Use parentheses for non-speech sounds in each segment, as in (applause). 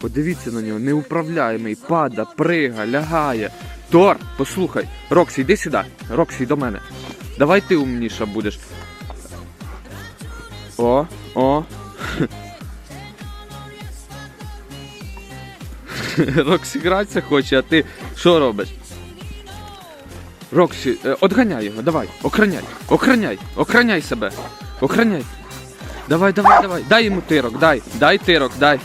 Подивіться на нього, неуправляємий, пада, прига, лягає. Тор, послухай, Роксі, йди сюди. Роксі, до мене. Давай ти умніша будеш. О, о. (laughs) Роксі гратися хоче, а ти що робиш? Роксі, е, отганяй його, давай, охраняй, охраняй, охраняй себе, охраняй. Давай, давай, давай, дай йому тирок, дай, дай тирок, дай.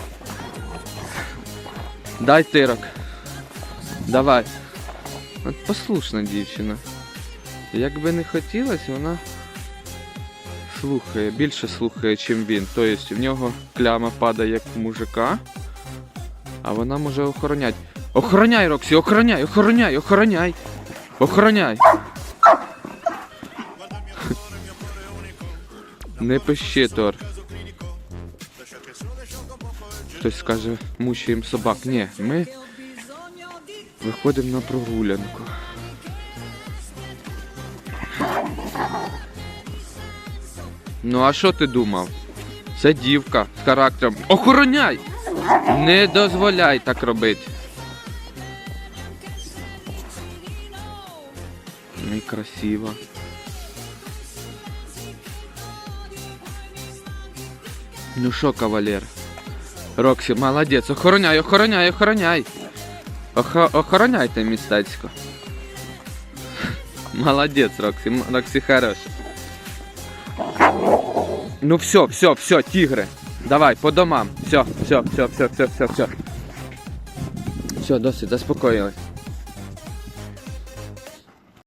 Дай тирок. Давай. От послушна дівчина. Як би не хотілося, вона слухає, більше слухає, чим він. Тобто в нього кляма падає як у мужика, а вона може охороняти. Охороняй, Роксі, охороняй, охороняй, охороняй. Охороняй. Не пищи, Тор. Хтось скаже, мучаємо собак. Ні, ми виходимо на прогулянку. Ну а що ти думав? Це дівка з характером. Охороняй! Не дозволяй так робити. Ну і красиво. Ну що, кавалер? Роксі, молодець, охороняй, охороняй, охороняй. Охо- охороняйте містечко. (laughs) Молодець, Роксі, Роксі хорош. Ну все, все, все, тігри. Давай, по домам. Все, все, все, все, все, все, все. Все, досить, заспокоїлись.